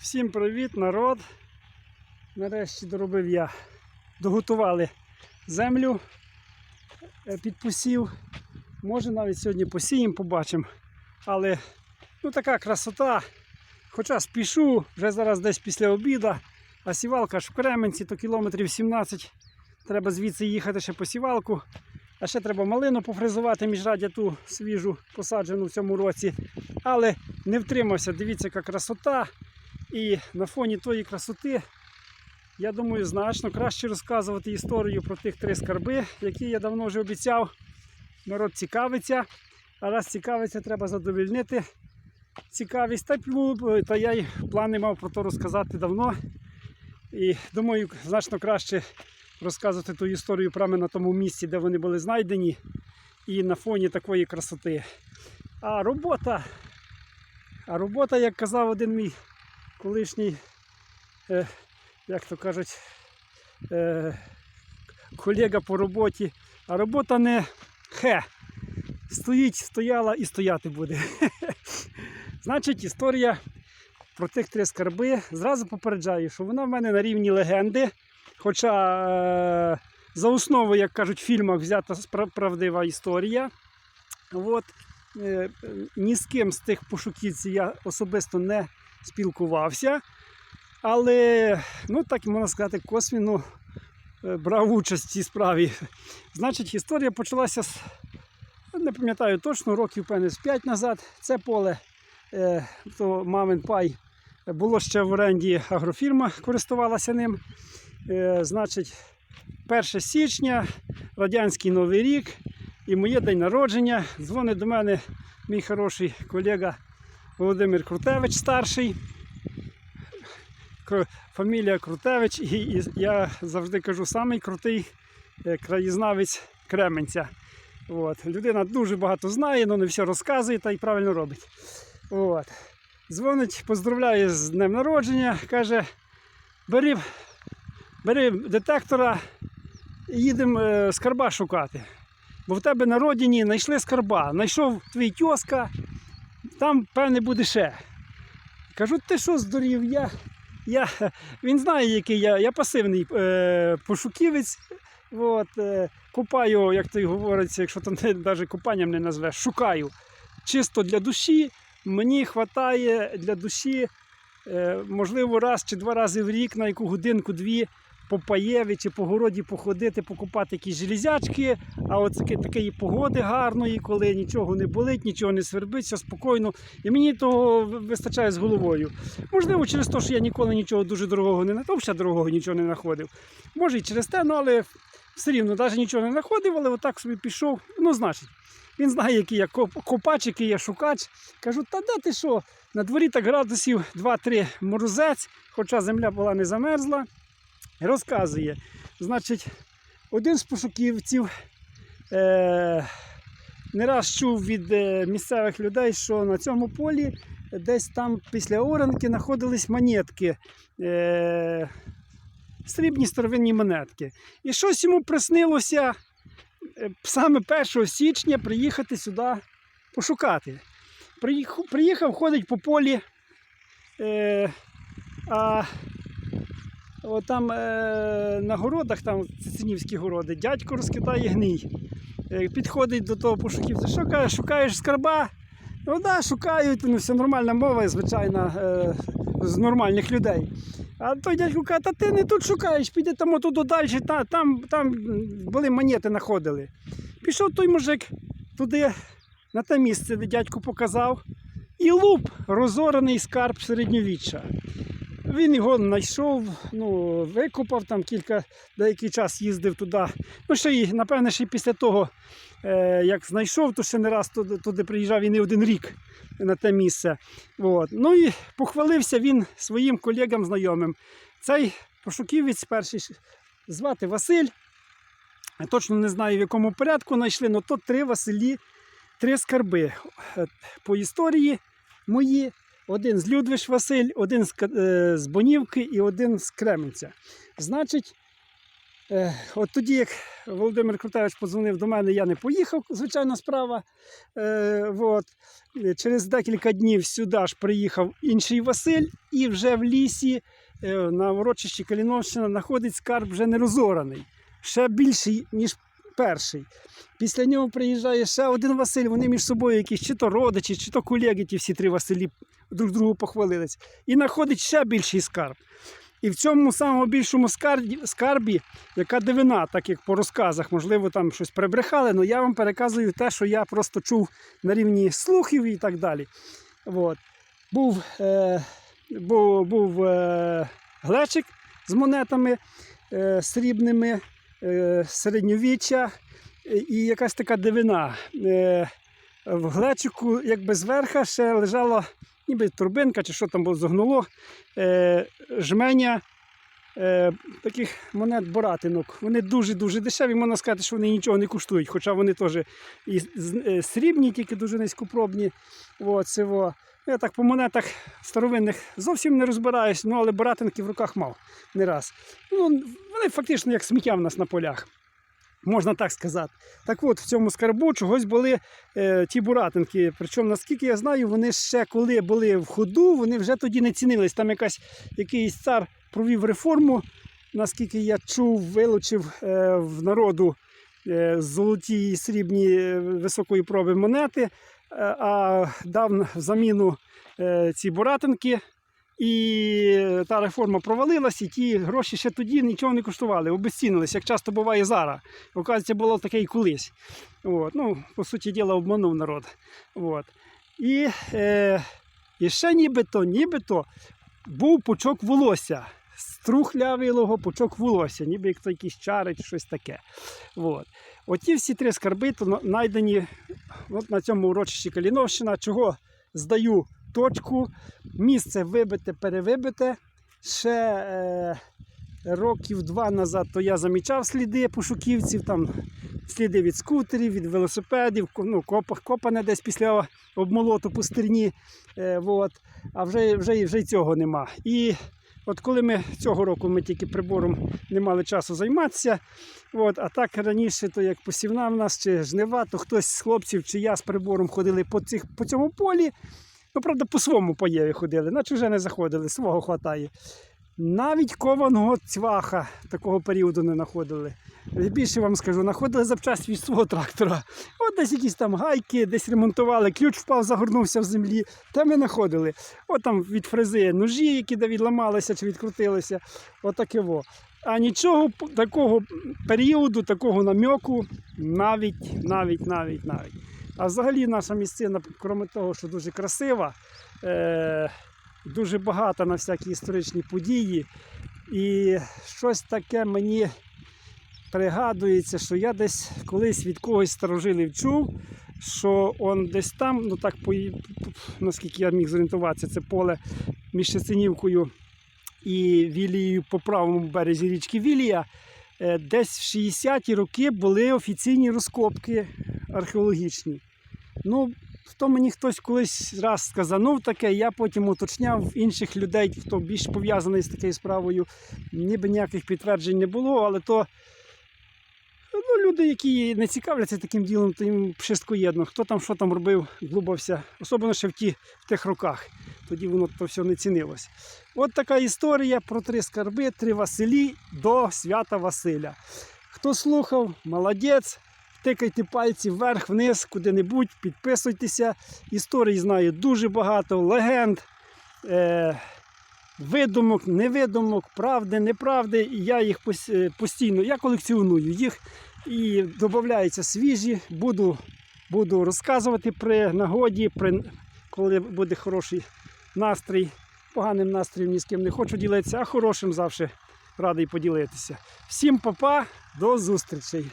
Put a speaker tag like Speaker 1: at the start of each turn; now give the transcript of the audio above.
Speaker 1: Всім привіт, народ. Нарешті доробив я. Доготували землю е, під посів. Може навіть сьогодні посіємо, побачимо. Але ну така красота. Хоча спішу, вже зараз десь після обіду, а сівалка ж в Кременці, то кілометрів 17. Треба звідси їхати ще по сівалку. А ще треба малину пофризувати міжрадя ту свіжу, посаджену в цьому році. Але не втримався, дивіться, яка красота. І на фоні тої красоти, я думаю, значно краще розказувати історію про тих три скарби, які я давно вже обіцяв. Народ цікавиться. А раз цікавиться, треба задовільнити цікавість. Та, та я й плани мав про то розказати давно. І думаю, значно краще розказувати ту історію прямо на тому місці, де вони були знайдені, і на фоні такої красоти. А робота, а робота, як казав один мій колишній, е, як то кажуть, е, колега по роботі, а робота не хе. Стоїть, стояла і стояти буде. Значить, історія про тих три скарби. Зразу попереджаю, що вона в мене на рівні легенди. Хоча е, за основу, як кажуть, в фільмах взята правдива історія. От, е, ні з ким з тих пошуківців я особисто не спілкувався. Але, ну так можна сказати, косвіно е, брав участь в цій справі. Значить, історія почалася з, не пам'ятаю точно, років певне з 5 назад. Це поле, е, то мамин пай, було ще в оренді агрофірма, користувалася ним. Е, значить, 1 січня, радянський новий рік і моє день народження. Дзвонить до мене мій хороший колега Володимир Крутевич старший. Фамілія Крутевич, і, я завжди кажу, самий крутий е, краєзнавець Кременця. От. Людина дуже багато знає, але не все розказує та й правильно робить. От. Дзвонить, поздравляє з днем народження, каже, бери, бери детектора і їдемо е, скарба шукати. Бо в тебе на родині знайшли скарба, знайшов твій тьоска, там певне буде ще. Кажу, ти що здурів? Я, я, він знає, який я. Я пасивний е, пошуківець. От, е, купаю, як то й говориться, якщо то навіть купанням не назвеш, шукаю чисто для душі. Мені вистачає для душі, е, можливо, раз чи два рази в рік на яку годинку-дві по паєві чи по городі походити, покупати якісь железячки, а от таки, такої погоди гарної, коли нічого не болить, нічого не свербить, все спокійно. І мені того вистачає з головою. Можливо, через те, що я ніколи нічого дуже дорогого не ще дорогого нічого не знаходив. Може і через те, ну, але все рівно навіть нічого не знаходив, але отак собі пішов. Ну, значить, він знає, який я копач, який я шукач. Кажу, та де ти що? На дворі так градусів 2-3 морозець, хоча земля була не замерзла. Розказує. Значить, один з пошуківців е, не раз чув від е, місцевих людей, що на цьому полі десь там після оранки знаходились монетки. Е, срібні старовинні монетки. І щось йому приснилося е, саме 1 січня приїхати сюди пошукати. Приїхав, ходить по полі, е, а от там е, на городах, там Цицинівські городи, дядько розкидає гній. Е, підходить до того пошуківця, що каже, шукаєш скарба? Ну да, шукають, ну все нормальна мова, звичайна, е, з нормальних людей. А той дядько каже, та ти не тут шукаєш, піди там отуди далі, та, там, там були монети знаходили. Пішов той мужик туди, на те місце, де дядько показав, і луп розорений скарб середньовіччя. Він його знайшов, ну, викопав там кілька, деякий час їздив туди. Ну, ще й, напевне, ще й після того, е, як знайшов, то ще не раз туди, туди приїжджав і не один рік на те місце. От. Ну і похвалився він своїм колегам знайомим. Цей пошуківець перший звати Василь. Точно не знаю, в якому порядку знайшли, але то три Василі, три скарби. Е, По історії мої. Один з Людвиш Василь, один з, е, з Бонівки і один з Кременця. Значить, Е, От тоді, як Володимир Крутевич подзвонив до мене, я не поїхав, звичайна справа. Е, от. Через декілька днів сюди ж приїхав інший Василь, і вже в лісі е, на урочищі Каліновщина знаходить скарб вже не розораний, ще більший, ніж перший. Після нього приїжджає ще один Василь, вони між собою якісь чи то родичі, чи то колеги, ті всі три Василі друг другу похвалились. І знаходить ще більший скарб. І в цьому самому більшому скарбі, яка дивина, так як по розказах, можливо, там щось прибрехали, але я вам переказую те, що я просто чув на рівні слухів і так далі. От. Був, е, був, був е, глечик з монетами е, срібними середньовіччя е, і якась така дивина. Е, в глечику, якби зверху, ще лежала ніби турбинка чи що там було загнуло. Е, жменя таких монет боратинок. Вони дуже-дуже дешеві, можна сказати, що вони нічого не коштують, хоча вони теж і срібні, тільки дуже низькопробні. От, цього. Я так по монетах старовинних зовсім не розбираюсь, ну, але боратинки в руках мав не раз. Ну, вони фактично як сміття в нас на полях. Можна так сказати. Так от, в цьому скарбу чогось були е, ті буратинки. Причому, наскільки я знаю, вони ще коли були в ходу, вони вже тоді не цінились. Там якась, якийсь цар провів реформу, наскільки я чув, вилучив е, в народу е, золоті і срібні е, високої проби монети, е, а дав заміну е, ці буратинки. І та реформа провалилась, і ті гроші ще тоді нічого не коштували, обезцінились, як часто буває зараз. Оказується, було таке і колись. От. Ну, по суті діла, обманув народ. От. І, е, і ще нібито, нібито був пучок волосся. Струхлявилого пучок волосся, ніби як то якісь чари чи щось таке. От. Оті всі три скарби то знайдені от на цьому урочищі Каліновщина. Чого здаю точку, місце вибите, перевибите. Ще е, років два назад то я замічав сліди пошуківців, там сліди від скутерів, від велосипедів, ну, коп, копане десь після обмолоту по стерні. Е, от. А вже, вже, вже й цього нема. І от коли ми цього року ми тільки прибором не мали часу займатися. От, а так раніше, то як посівна в нас чи жнива, то хтось з хлопців чи я з прибором ходили по, цих, по цьому полі. Ну, правда, по своєму поєві ходили, на чуже не заходили, свого хватає. Навіть кованого цваха такого періоду не знаходили. Більше вам скажу, знаходили запчасті від свого трактора. От десь якісь там гайки, десь ремонтували, ключ впав, загорнувся в землі. Те ми знаходили. От там від фрези ножі, які відламалися чи відкрутилися. Отаке во. А нічого такого періоду, такого намьоку навіть, навіть, навіть, навіть. А взагалі наша місцина, крім того, що дуже красива, е- дуже багата на всякі історичні події. І щось таке мені пригадується, що я десь колись від когось старожилів чув, що он десь там, ну так по, наскільки я міг зорієнтуватися, це поле між Шеценівкою і Вілією по правому березі річки Вілія. е, Десь в 60-ті роки були офіційні розкопки археологічні. Ну, то мені хтось колись раз сказанув таке, я потім уточняв інших людей, хто більш пов'язаний з такою справою, ніби ніяких підтверджень не було, але то ну, люди, які не цікавляться таким ділом, то їм єдно. Хто там що там робив, глубався, особливо ще в, ті, в тих роках. Тоді воно то все не цінилось. От така історія про три скарби, три Василі до свята Василя. Хто слухав, молодець. Тикайте пальці вверх, вниз, куди-небудь, підписуйтеся. Історій знаю дуже багато, легенд, е, видумок, невидумок, правди, неправди. І я їх е, постійно я колекціоную їх і додаються свіжі. Буду, буду розказувати при нагоді, при, коли буде хороший настрій. Поганим настроєм ні з ким не хочу ділитися, а хорошим завжди радий поділитися. Всім па-па, до зустрічей!